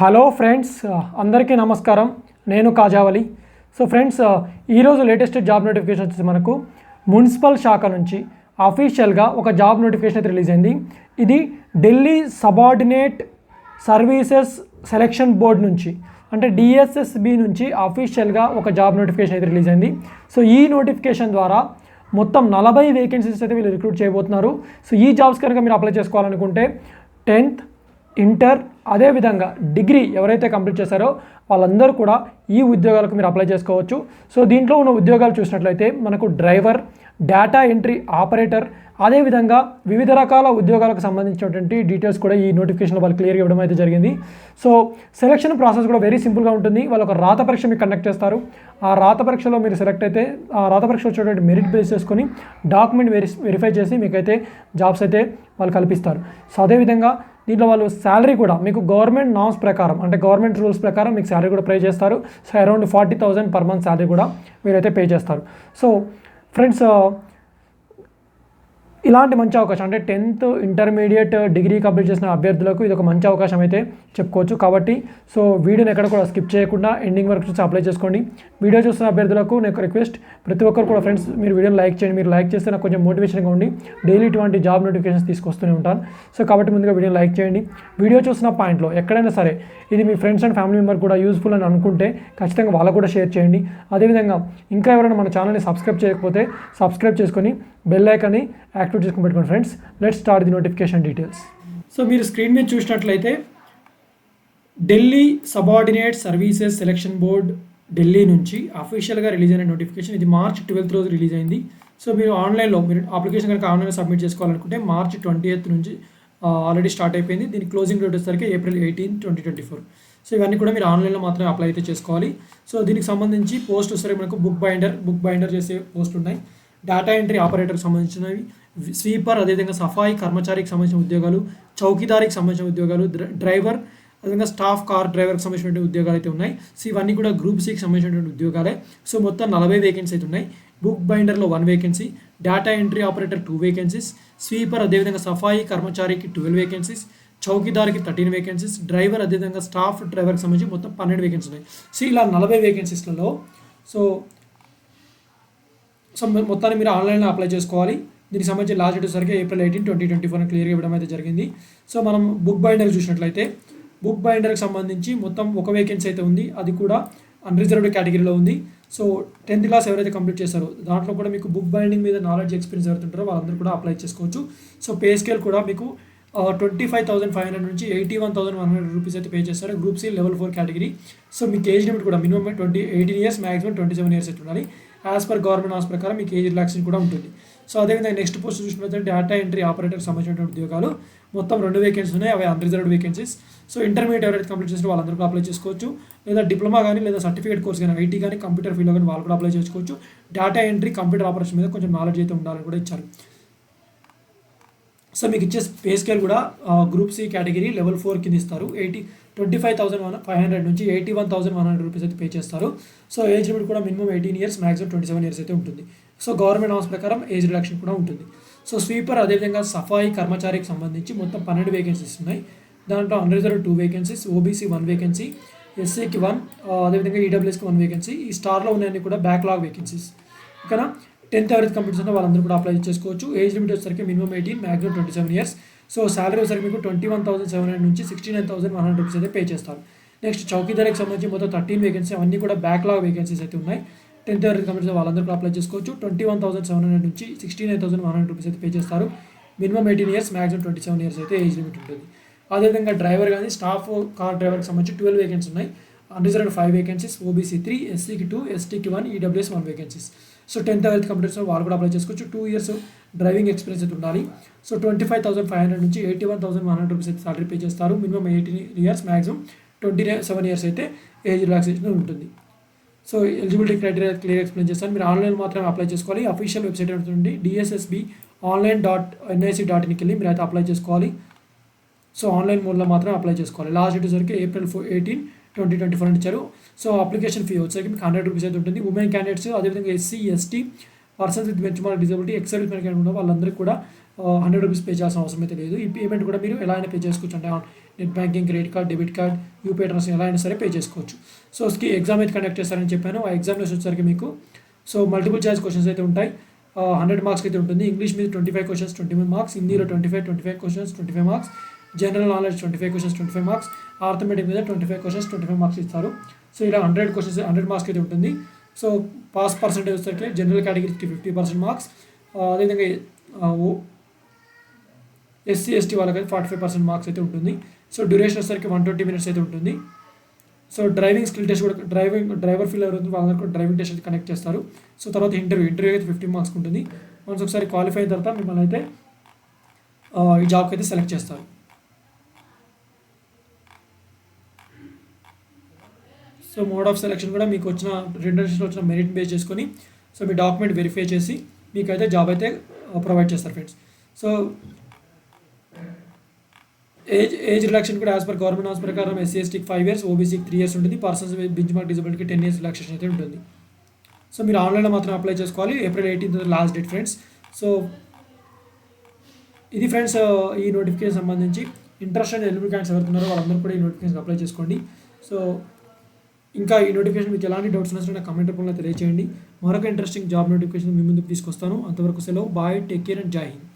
Hello friends అందరికీ నమస్కారం. నేను కాజావలి. సో ఫ్రెండ్స్ ఈరోజు లేటెస్ట్ జాబ్ నోటిఫికేషన్ వచ్చేసి మనకు మున్సిపల్ శాఖ నుంచి అఫీషియల్గా ఒక జాబ్ నోటిఫికేషన్ అయితే రిలీజ్ అయింది. ఇది Delhi subordinate services selection board నుంచి అంటే డిఎస్ఎస్బి నుంచి అఫీషియల్గా ఒక జాబ్ నోటిఫికేషన్ అయితే రిలీజ్ అయింది. సో ఈ నోటిఫికేషన్ ద్వారా మొత్తం నలభై వేకెన్సీస్ అయితే వీళ్ళు రిక్రూట్ చేయబోతున్నారు. సో ఈ జాబ్స్ కనుక మీరు అప్లై చేసుకోవాలనుకుంటే టెన్త్ ఇంటర్ అదేవిధంగా డిగ్రీ ఎవరైతే కంప్లీట్ చేశారో వాళ్ళందరూ కూడా ఈ ఉద్యోగాలకు మీరు అప్లై చేసుకోవచ్చు. సో దీంట్లో ఉన్న ఉద్యోగాలు చూసినట్లయితే మనకు డ్రైవర్ డేటా ఎంట్రీ ఆపరేటర్ అదేవిధంగా వివిధ రకాల ఉద్యోగాలకు సంబంధించినటువంటి డీటెయిల్స్ కూడా ఈ నోటిఫికేషన్లో వాళ్ళు క్లియర్గా ఇవ్వడం అయితే జరిగింది. సో సెలక్షన్ ప్రాసెస్ కూడా వెరీ సింపుల్గా ఉంటుంది. వాళ్ళు ఒక రాత పరీక్ష మీకు కండక్ట్ చేస్తారు. ఆ రాత పరీక్షలో మీరు సెలెక్ట్ అయితే ఆ రాత పరీక్ష వచ్చేటువంటి మెరిట్ బేస్ చేసుకొని డాక్యుమెంట్ వెరి వెరిఫై చేసి మీకైతే జాబ్స్ అయితే వాళ్ళు కల్పిస్తారు. సో అదేవిధంగా దీంట్లో వాళ్ళు శాలరీ కూడా మీకు గవర్నమెంట్ నామ్స్ ప్రకారం అంటే గవర్నమెంట్ రూల్స్ ప్రకారం మీకు శాలరీ కూడా పే చేస్తారు. So around forty thousand per month salary కూడా మీరైతే పే చేస్తారు. సో ఫ్రెండ్స్ ఇలాంటి మంచి అవకాశం అంటే టెన్త్ ఇంటర్మీడియట్ డిగ్రీ కంప్లీట్ చేసిన అభ్యర్థులకు ఇది ఒక మంచి అవకాశం అయితే చెప్పుకోవచ్చు. కాబట్టి సో వీడియోని ఎక్కడ కూడా స్కిప్ చేయకుండా ఎండింగ్ వరకు చూసి అప్లై చేసుకోండి. వీడియో చూస్తున్న అభ్యర్థులకు నేను రిక్వెస్ట్ ప్రతి ఒక్కరు కూడా ఫ్రెండ్స్ మీరు వీడియోని లైక్ చేయండి. మీరు లైక్ చేస్తే నాకు కొంచెం మోటివేషన్గా ఉండి డైలీ ఇటువంటి జాబ్ నోటిఫికేషన్స్ తీసుకొస్తూనే ఉంటాను. సో కాబట్టి ముందుగా వీడియోని లైక్ చేయండి. వీడియో చూసిన పాయింట్లో ఎక్కడైనా సరే ఇది మీ ఫ్రెండ్స్ అండ్ ఫ్యామిలీ మెంబర్ కూడా యూస్ఫుల్ అని అనుకుంటే ఖచ్చితంగా వాళ్ళకు కూడా షేర్ చేయండి. అదేవిధంగా ఇంకా ఎవరైనా మన ఛానల్ని సబ్స్క్రైబ్ చేయకపోతే సబ్స్క్రైబ్ చేసుకొని బెల్ ఐకాన్ని యాక్టివేట్ చేసుకుని పెట్టుకోండి friends let start the notification details so మీరు స్క్రీన్ మీద చూసినట్లయితే Delhi subordinate services selection board Delhi నుంచి అఫీషియల్గా రిలీజ్ అయిన నోటిఫికేషన్ ఇది మార్చ్ ట్వెల్త్ రోజు రిలీజ్ అయింది. సో మీరు ఆన్లైన్లో మీరు అప్లికేషన్ కనుక ఆన్లైన్లో సబ్మిట్ చేసుకోవాలనుకుంటే మార్చ్ ట్వంటీ ఎయిత్ నుంచి ఆల్రెడీ స్టార్ట్ అయిపోయింది. దీని క్లోజింగ్ డేట్ వచ్చేసరికి April eighteen twenty twenty four so ఇవన్నీ కూడా మీరు ఆన్లైన్లో మాత్రమే అప్లై అయితే చేసుకోవాలి. సో దీనికి సంబంధించి పోస్ట్ వచ్చేసరికి మనకు బుక్ బైండర్ బుక్ బైండర్ చేసే పోస్ట్ ఉన్నాయి. డేటా ఎంట్రీ ఆపరేటర్కి సంబంధించినవి. స్వీపర్ అదేవిధంగా సఫాయి కర్మచారికి సంబంధించిన ఉద్యోగాలు. చౌకీదారికి సంబంధించిన ఉద్యోగాలు. డ్రైవర్ అదేవిధంగా స్టాఫ్ కార్ డ్రైవర్కి సంబంధించినటువంటి ఉద్యోగాలు అయితే ఉన్నాయి. సో ఇవన్నీ కూడా గ్రూప్ సికి సంబంధించినటువంటి ఉద్యోగాలే. సో మొత్తం నలభై వేకెన్సీ అయితే ఉన్నాయి. Book బైండర్లో one vacancy data entry operator two vacancies sweeper అదేవిధంగా సఫాయి కర్మచారికి ట్వెల్వ్ వేకెన్సీస్ చౌకీదార్కి థర్టీన్ వేకెన్సీస్ డ్రైవర్ అదేవిధంగా స్టాఫ్ డ్రైవర్కి సంబంధించి మొత్తం పన్నెండు వేకెన్సీ ఉన్నాయి. సో ఇలా నలభై వేకెన్సీస్లలో సో సో మొత్తాన్ని మీరు ఆన్లైన్లో అప్లై చేసుకోవాలి. దీనికి సంబంధించి లాస్ట్ డేట్ వచ్చేసరికి April eighteen twenty twenty four క్లియర్గా ఇవ్వడం అయితే జరిగింది. సో మనం బుక్ బైండర్ చూసినట్లయితే బుక్ బైండర్కి సంబంధించి మొత్తం ఒక వేకెన్సీ అయితే ఉంది. అది కూడా అన్రిజర్వ్డ్ కేటగిరీలో ఉంది. సో టెన్త్ క్లాస్ ఎవరైతే కంప్లీట్ చేస్తారో దాంట్లో కూడా మీకు బుక్ బైండింగ్ మీద నాలెడ్జ్ ఎక్స్పీరియన్స్ ఎవరుతుంటారో వాళ్ళందరూ కూడా అప్లై చేసుకోవచ్చు. సో పే స్కేల్ కూడా మీకు twenty five thousand five hundred నుంచి eighty one thousand one hundred rupees అయితే పే చేస్తారు. Group C level four category. So మీకు ఏజ్ లిమిట్ కూడా minimum twenty eighteen years maximum twenty seven years అయితే ఉండాలి. As per government ఆస్ ప్రకారం మీకు age relaxation కూడా ఉంటుంది. సో అదేవిధంగా నెక్స్ట్ పోస్ట్ చూసినట్లయితే డేటా ఎంట్రీ ఆపరేటర్కి సంబంధించినటువంటి ఉద్యోగాలు మొత్తం రెండు వేకెన్సీ ఉన్నాయి. అవి అన్రిజర్వ్డ్ వేకెన్సీస్ సో ఇంటర్మీడియట్ ఎవరైతే కంప్లీట్ చేస్తారో వాళ్ళందరూ కూడా అప్లై చేసుకోవచ్చు. లేదా డిప్లొమా కానీ లేదా సర్టిఫికేట్ కోర్స్ కానీ ఐటీ కానీ కంప్యూటర్ ఫీల్డ్లో కానీ వాళ్ళు కూడా అప్లై చేసుకోవచ్చు. డేటా ఎంట్రీ కంప్యూటర్ ఆపరేషన్ మీద కొంచెం నాలెడ్జ్ అయితే ఉండాలని కూడా ఇచ్చారు. సో మీకు ఇచ్చే పే స్కేల్ కూడా group C category level four కింద ఇస్తారు. Eighty twenty five thousand one five hundred నుంచి eighty one thousand one hundred rupees అయితే పే చేస్తారు. సో ఏజ్ లిమిట్ కూడా minimum eighteen years maximum twenty seven years అయితే ఉంటుంది. So government house ప్రకారం age reduction కూడా ఉంటుంది. సో స్వీపర్ అదేవిధంగా సఫాయి కర్మచారికి సంబంధించి మొత్తం పన్నెండు వేకెన్సీస్ ఉన్నాయి. దాంట్లో unreserve two vacancies OBC one vacancy ఎస్సీకి one అదేవిధంగా ఈడబ్ల్యూఎస్కి వన్ వేకెన్సీ ఈ స్టార్లో ఉన్నాయని కూడా బ్యాక్లాగ్ వేకెన్సీస్ ఓకేనా? టెన్త్ ఎవరైతే కంప్లీట్ చేసినా వాళ్ళందరూ కూడా అప్లై చేసుకోవచ్చు. ఏజ్ లిమిట్ వచ్చేసరికి minimum eighteen maximum twenty seven years so salary వచ్చేసరికి మీకు twenty one thousand seven hundred నుంచి sixty nine thousand one hundred rupees అయితే పే చేస్తారు. నెక్స్ట్ చౌకీదారికి సంబంధించి మొత్తం థర్టీన్ వేకెన్సీ అవన్నీ కూడా బ్యాక్లాగ్ వేకెన్సీస్ అయితే ఉన్నాయి. టెన్త్ ఎవరైతే కంప్లీట్ చేసిన వాళ్ళందరూ కూడా అప్లై చేసుకోవచ్చు. Twenty one thousand seven hundred నుంచి sixty nine thousand one hundred rupees అయితే పే చేస్తారు. Minimum eighteen years maximum twenty seven years అయితే ఏజ్ లిమిట్ ఉంటుంది. అదేవిధంగా డ్రైవర్ కానీ స్టాఫ్ కార్ డ్రైవర్కి సంబంధించి ట్వెల్వ్ వేకెన్సీ ఉన్నాయి. Unreserved five vacancies OBC three ఎస్సీకి two ఎస్టీకి one EWS one vacancies so tenth ఎవరైతే కంప్లీట్ చేసిన వాళ్ళు కూడా అప్లై చేసుకోవచ్చు. టూ ఇయర్స్ డ్రైవింగ్ ఎక్స్పీరియన్స్ అయితే ఉండాలి. So twenty five thousand five hundred నుంచి eighty one thousand one hundred rupees అయితే సాలరీ పే చేస్తారు. Minimum eighteen years maximum twenty seven years అయితే ఏజ్ రిలాక్సేషన్ ఉంటుంది. So eligibility criteria clear explain చేస్తాను. మీరు online మాత్రమే అప్లై చేసుకోవాలి. అఫీషియల్ వెబ్సైట్ ఉంటుంది DSSB online dot NIC dot ఇన్కి వెళ్ళి మీరు అయితే అప్లై చేసుకోవాలి. సో ఆన్లైన్ మోడ్లో మాత్రం అప్లై చేసుకోవాలి. లాస్ట్ డేట్ వచ్చరికి April four eighteen twenty twenty four ఇచ్చారు. సో అప్లికేషన్ ఫీ వచ్చేసరికి మీకు హండ్రెడ్ రూపీస్ అయితే ఉంటుంది. ఉమెన్ క్యాండిడేట్స్ అదేవిధంగా SC ST persons with benchmark disability excel candidate ఉన్న వాళ్ళందరికీ కూడా హండ్రెడ్ రూపీస్ పే చేయాల్సిన అవసరం అయితే లేదు. ఈ పేమెంట్ కూడా మీరు ఎలా అయినా పే చేసుకోవచ్చు. అంటే net banking credit card debit card UPI transfer ఎలా అయినా సరే పే చేసుకోవచ్చు. సో స్కి ఎగ్జామ్ అయితే కండక్ట్ చేస్తారని చెప్పాను. ఆ ఎగ్జామ్లో వచ్చేసరికి మీకు సో మల్టిపుల్ చాయిస్ క్వశ్చన్స్ అయితే ఉంటాయి. హండ్రెడ్ మార్క్స్ అయితే ఉంటుంది. ఇంగ్లీష్ మీద twenty five questions twenty five marks హిందీలో twenty five twenty five questions twenty five marks general knowledge twenty five questions twenty five marks arithmetic మీద twenty five questions twenty five marks ఇస్తారు. So ఇలా hundred questions hundred marks అయితే ఉంటుంది. So pass percentage వచ్చేసరికి general కేటగిరీకి fifty percent marks అదేవిధంగా SC ST వాళ్ళకైతే forty five percent marks అయితే ఉంటుంది. సో డ్యూరేషన్ వచ్చేసరికి వన్ ట్వంటీ మినిట్స్ అయితే ఉంటుంది. సో డ్రైవింగ్ స్కిల్ టెస్ట్ కూడా డ్రైవింగ్ డ్రైవర్ ఫీల్ ఎవరైతే వాళ్ళందరూ కూడా డ్రైవింగ్ టెస్ట్ అయితే కనెక్ట్ చేస్తారు. సో తర్వాత ఇంటర్వ్యూ ఇంటర్వ్యూ అయితే ఫిఫ్టీ మార్క్స్ ఉంటుంది. వన్స్ ఒకసారి క్వాలిఫై అయిన తర్వాత మిమ్మల్ని అయితే ఈ జాబ్కి అయితే సెలెక్ట్ చేస్తారు. సో మోడ్ ఆఫ్ సెలెక్షన్ కూడా మీకు వచ్చిన రెండు వచ్చిన మెరిట్ బేస్ చేసుకొని సో మీ డాక్యుమెంట్ వెరిఫై చేసి మీకైతే జాబ్ అయితే uh, ప్రొవైడ్ చేస్తారు friends so age age relaxation కూడా యాజ్ పర్ గవర్నమెంట్ హౌస్ ప్రకారం ఎస్సీ ఎస్టీకి ఫైవ్ ఇయర్స్ ఓబీసీకి త్రీ ఇయర్స్ ఉంటుంది. పర్సన్స్ బెంచ్ మార్క్ డిజబిలిటీకి టెన్ ఇయర్స్ రిలాక్సేషన్ అయితే ఉంటుంది. సో మీరు ఆన్లైన్లో మాత్రం అప్లై చేసుకోవాలి. April eighteenth last date friends so ఇది ఫ్రెండ్స్ uh, ఈ నోటిఫికేషన్ సంబంధించి ఇంట్రెస్ట్ అండ్ ఎలిజిబుల్ క్యాండిడేట్స్ ఎవరున్నారో వాళ్ళందరూ కూడా ఈ నోటిఫికేషన్ అప్లై చేసుకోండి. సో ఇంకా ఈ నోటిఫికేషన్ మీకు ఎలాంటి డౌట్స్ ఉన్నా సరే కమెంట్ రూపంలో తెలియజేయండి మరొక ఇంట్రెస్టింగ్ జాబ్ నోటిఫికేషన్ మీ ముందుకు తీసుకొస్తాను. అంతవరకు సెలవు. బాయ్ టేక్ కేర్ అండ్ జై హింద్